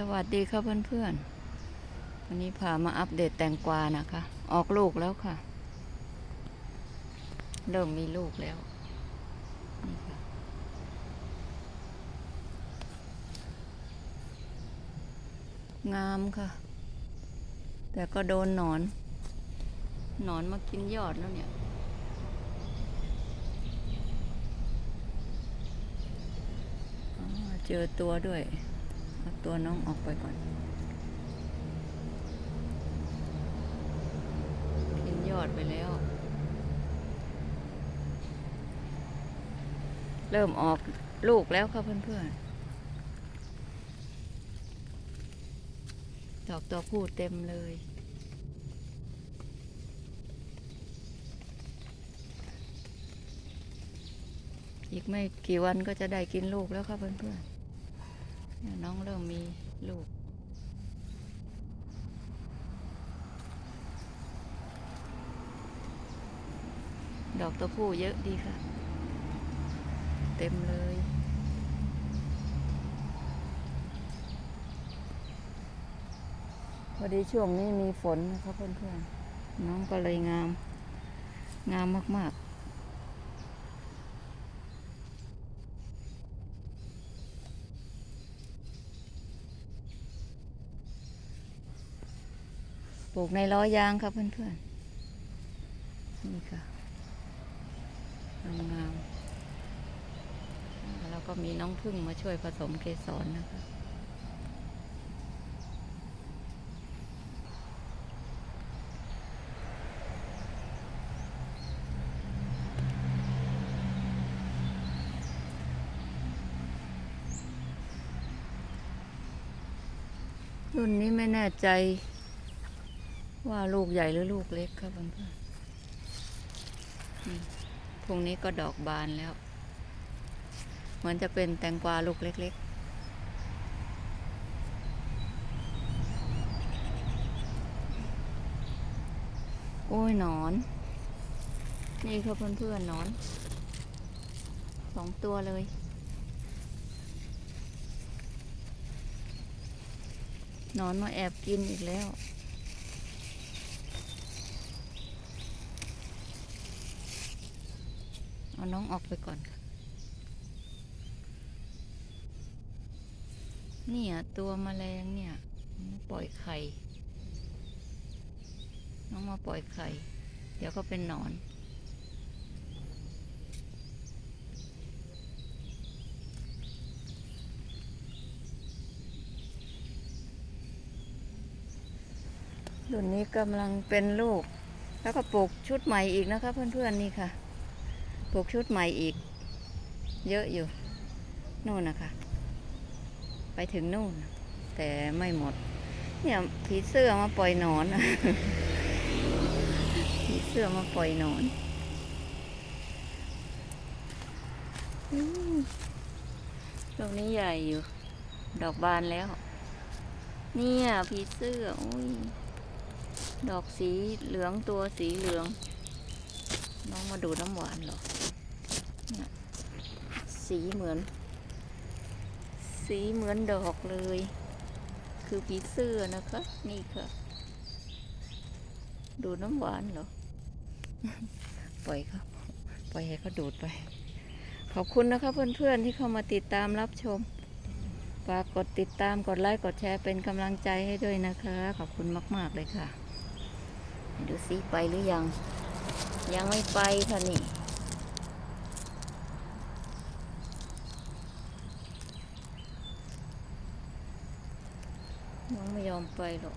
สวัสดีค่ะเพื่อนๆ วันนี้พามาอัปเดตแตงกวานะคะ ออกลูกแล้วค่ะ เริ่มมีลูกแล้วนี่ค่ะงามค่ะ แต่ก็โดนหนอน หนอนมากินยอดแล้วเนี่ยเจอตัวด้วย เอาตัวน้องออกไปก่อนกินยอดไปแล้ว เริ่มออกลูกแล้วค่ะเพื่อนๆ ดอกตัวผู้เต็มเลยอีกไม่กี่วันก็จะได้กินลูกแล้วค่ะเพื่อนๆเน้องเริ่มมีลูก ดอกตัวผู้เยอะดีค่ะ เต็มเลยพอดีช่วงนี้มีฝนนะคะเพื่อนๆ น้องก็เลยงาม งามมากๆ ปลูกในล้อยางค่ะเพื่อนๆ นี่ค่ะงามๆแล้วก็มีน้องพึ่งมาช่วยผสมเกสรนะคะรุ่นนี้ไม่แน่ใจ ว่าลูกใหญ่หรือลูกเล็กครับเพื่อนๆพรุ่งนี้ก็ดอกบานแล้ว เหมือนจะเป็นแตงกวาลูกเล็ก ๆโอ้ยหนอน นี่ครับเพื่อนๆหนอนสองตัวเลยหนอนมาแอบกินอีกแล้ว เอาน้องออกไปก่อนค่ะเนี่ย ตัวแมลงเนี่ย ปล่อยไข่ น้องมาปล่อยไข่ เดี๋ยวก็เป็นหนอนรุ่นนี้กำลังเป็นลูก แล้วก็ปลูกชุดใหม่อีกนะคะเพื่อนๆนี่ค่ะ ปลูกชุดใหม่อีก เยอะอยู่นู่นนะคะ ไปถึงนู่น แต่ไม่หมด เนี่ยผีเสื้อมาปล่อยนอนผีเสื้อมาปล่อยนอนอืมดอกนี้ใหญ่อยู่ ดอกบานแล้ว เนี่ยผีเสื้ออุ้ยดอกสีเหลืองตัวสีเหลือง น้องมาดูน้ำหวานหรอ สีเหมือน สีเหมือนดอกเลย คือผีเสื้อนะคะ นี่ค่ะ ดูน้ำหวานเหรอ ปล่อยเขาปล่อยให้เขาดูดไป ขอบคุณนะคะเพื่อนๆที่เข้ามาติดตามรับชมฝากกดติดตามกดไลค์กดแชร์เป็นกำลังใจให้ด้วยนะคะ ขอบคุณมาก ๆ เลยค่ะ ดูสิไปหรือยัง ยังไม่ไปค่ะนี่ ยังไม่ยอมไปหรอก